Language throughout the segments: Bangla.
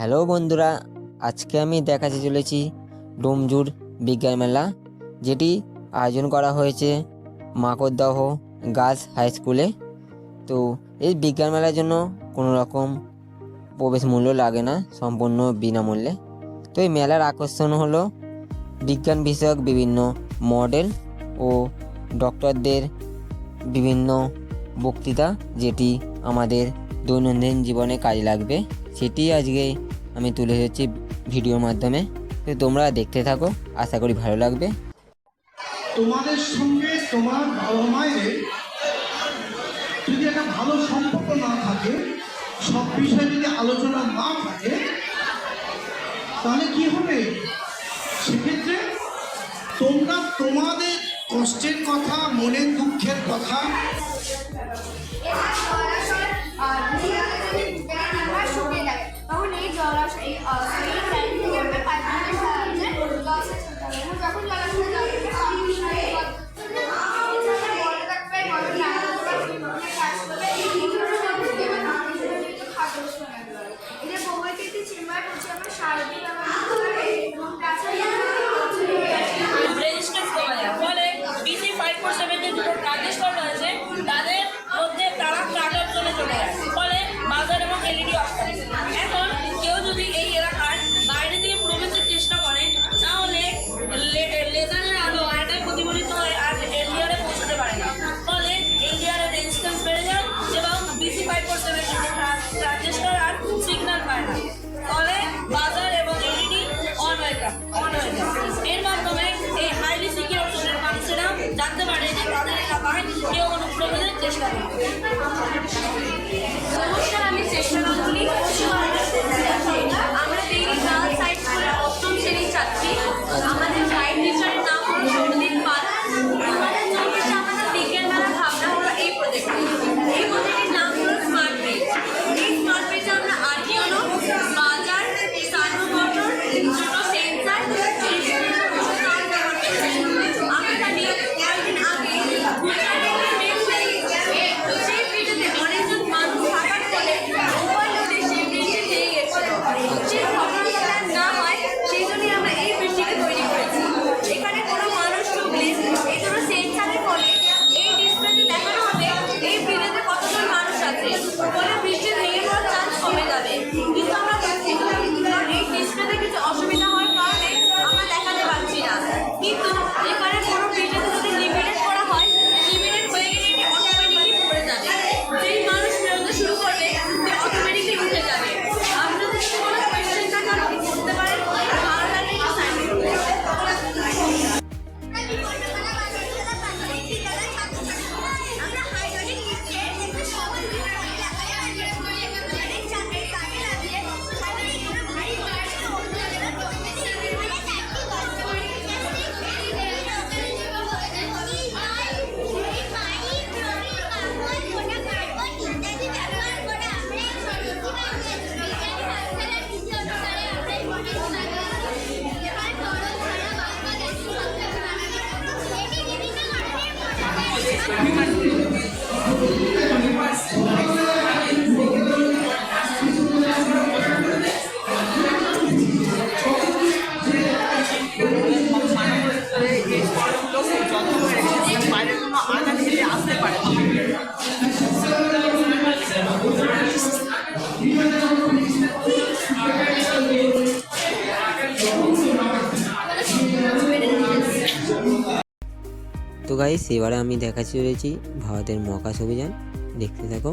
হ্যালো বন্ধুরা, আজকে আমি দেখাতে চলেছি ডোমজুর বিজ্ঞান মেলা, যেটি আয়োজন করা হয়েছে মাকড়দহ গার্লস হাই স্কুলে। তো এই বিজ্ঞান মেলার জন্য কোনো রকম প্রবেশ মূল্য লাগে না, সম্পূর্ণ বিনামূল্যে। তো এই মেলার আকর্ষণ হলো বিজ্ঞান বিষয়ক বিভিন্ন মডেল ও ডক্টরদের বিভিন্ন বক্তৃতা, যেটি আমাদের দৈনন্দিন জীবনে কাজে লাগবে। সেটি আজকে আমি তুলে ধরেছি ভিডিওর মাধ্যমে। তো তোমরা দেখতে থাকো, আশা করি ভালো লাগবে। তোমাদের সঙ্গে তোমার বাবা মায়ের যদি একটা ভালো সম্পর্ক না থাকে, সব বিষয়ে যদি আলোচনা না থাকে, তাহলে কি হবে? সেক্ষেত্রে তোমরা তোমাদের কষ্টের কথা, মনের দুঃখের কথা গাইস এবারে আমি দেখা চলেছি ভারতের মহাকাশ অভিযান। দেখতে থাকো।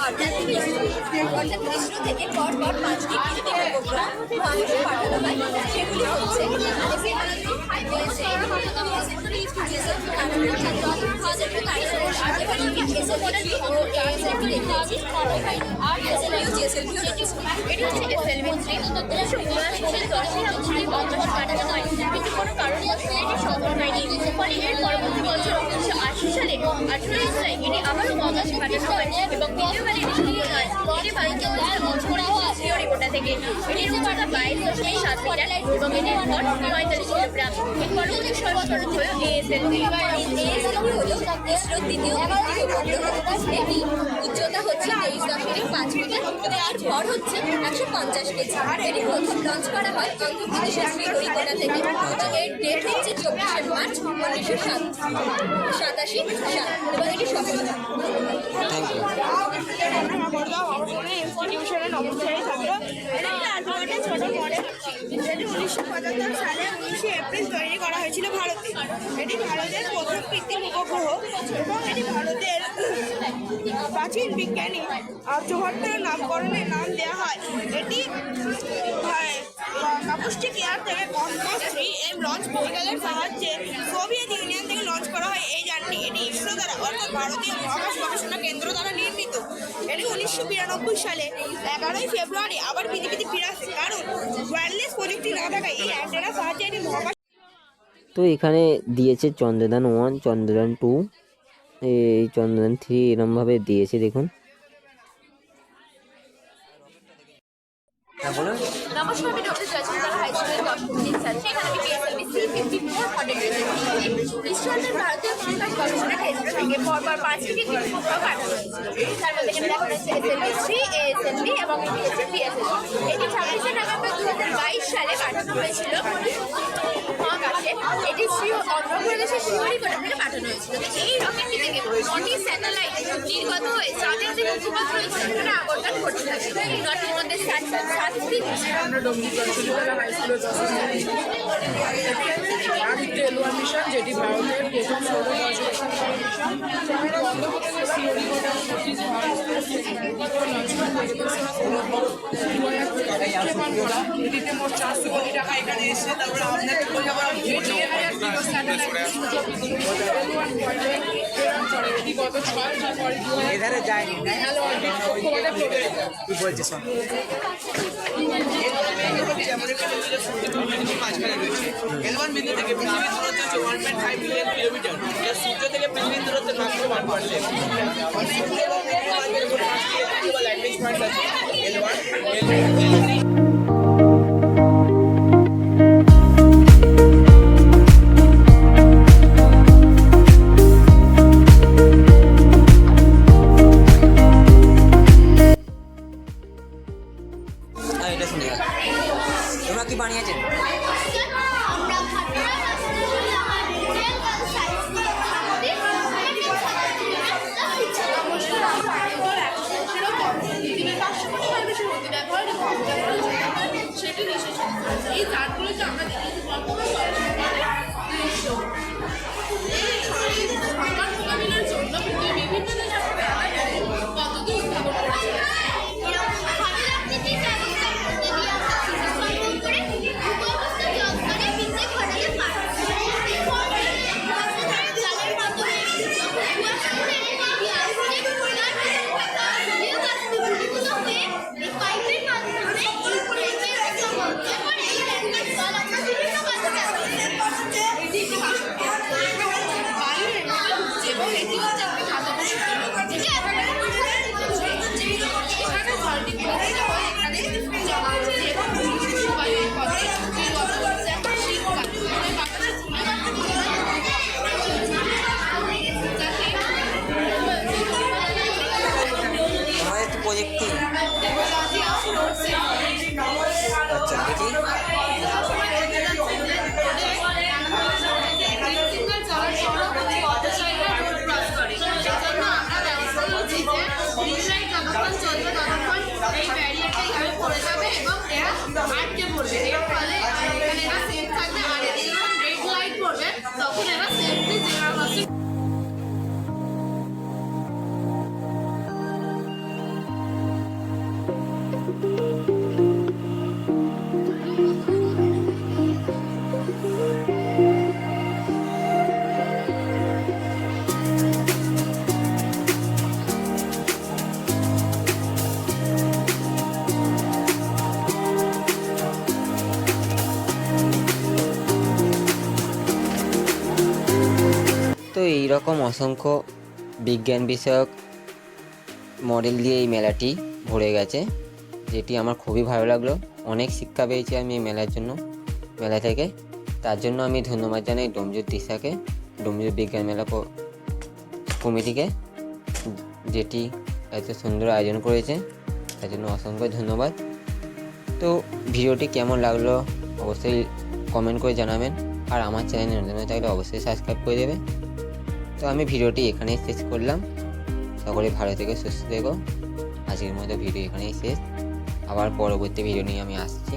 অর্থাৎ ইসরো থেকে পর পর পাঁচটি কৃত্রিম উপগ্রহ মহাকাশে পাঠানো হয় সেগুলি হচ্ছে পরবর্তী বছর উনিশশো আশি সালে আঠেরোই জুলাই এটি আবারও মহাকাশে হয় এবং থেকে এবং এটির পঁয়তাল্লিশ কিলোগ্রাম উচ্চতা হচ্ছে তেইশ দশমিক পাঁচ মিটার এর ভর হচ্ছে একশো পঞ্চাশ কেজি এটি প্রথম লঞ্চ করা হয় অন্ধ্রপ্রদেশের শ্রীহরিকোটা থেকে এর ডেট হচ্ছে চব্বিশে মার্চ উনিশশো সাত সাতাশি সাল এবং এটি সফল ইনস্টিটিউশনের নবমশ্রেণী ছাত্র এটা একটা আজীবনের ছোট উনিশশো পঁচাত্তর সালে উনিশে এপ্রিল তৈরি করা হয়েছিল ভারতে এটি ভারতের প্রথম কৃত্রিম উপগ্রহ এবং এটি ভারতের প্রাচীন বিজ্ঞানী আর্যভট্টের নামকরণের নাম দেওয়া হয় এটি কাপুষ্টি কেয়ার থেকে কসমস থ্রি এম লঞ্চ ভেহিকেলের সাহায্যে সোভিয়েত ইউনিয়ন থেকে লঞ্চ করা হয় এই যানটি এটি ইসরো দ্বারা, অর্থাৎ ভারতীয় মহাকাশ গবেষণা কেন্দ্র দ্বারা নির্মিত। উনিশশো বিরানব্বই সালে এগারোই ফেব্রুয়ারি আবার পৃথিবীতে ফিরে আসে। কারণ ওয়্যারলেস প্রযুক্তি না থাকায় এই অ্যান্টেনার সাহায্যে এটি মহাকাশ তো এখানে দিয়েছে চন্দ্রযান ওয়ান চন্দ্রযান টু এই চন্দ্রযান থ্রি এরমভাবে দিয়েছে দেখুন। হ্যাঁ নমস্কার ইসরোদের ভারতীয় মহাকাশ গবেষণা কেন্দ্র থেকে পরপর পাঁচটি উপগ্রহ পাঠানো হয়েছিল। তার মধ্যে এখানে দেখা যাচ্ছে এসএলবি থ্রি এএসএলভি এবং এটি হচ্ছে ছাব্বিশে নভেম্বর দু হাজার বাইশ সালে পাঠানো হয়েছিল। অন্ধ্রপ্রদেশের শ্রীহরিকোটা থেকে পাঠানো হয়েছিল। এই রকেটটি থেকে নটি স্যাটেলাইট নির্গত হয়ে চাঁদের যে কক্ষপথ রয়েছে সেখানে আবর্তন করতে থাকে। এই নটির মধ্যে সাতটি যেটি ভারতের প্রথম সৌর মিশন সেখানে অন্ধ্রপ্রদেশের শ্রীহরিকোটা সতীশ ভারতের এটিতে মোট চারশো কোটি টাকা এখানে এসে তারপরে আপনাকে বোঝাবো এটি এটি গত ছয় জানুয়ারি দু হাজার যায়নি কি বলছে মাঝখানে রয়েছে এলওয়ান বিন্দু থেকে পৃথিবীর দূরত্ব হচ্ছে one point five million kilometre যা সূর্য থেকে পৃথিবীর দূরত্ব মাত্র ওয়ান পার্সেন্ট অনেকগুলো ল্যান্ডিং পয়েন্ট আছে এল ওয়ান এল এই যে আমরা দেখেছি কখনো রকম অসংখ্য বিজ্ঞান বিষয়ক মডেল দিয়ে এই মেলাটি ভরে গেছে, যেটি আমার খুবই ভালো লাগল। অনেক শিক্ষা পেয়েছি আমি এই মেলার জন্য, মেলা থেকে। তার জন্য আমি ধন্যবাদ জানাই ডোমজুর দিশাকে ডোমজুর বিজ্ঞান মেলা কমিটিকে, যেটি এত সুন্দর আয়োজন করেছে। তার জন্য অসংখ্য ধন্যবাদ। তো ভিডিওটি কেমন লাগল অবশ্যই কমেন্ট করে জানাবেন। আর আমার চ্যানেল নতুন থাকলে অবশ্যই সাবস্ক্রাইব করে দেবে। তো আমি ভিডিওটি এখানেই শেষ করলাম। সকলে ভালো থেকে, সুস্থ থেকো। আজকের মতো ভিডিও এখানেই শেষ। আবার পরবর্তী ভিডিও নিয়ে আমি আসছি।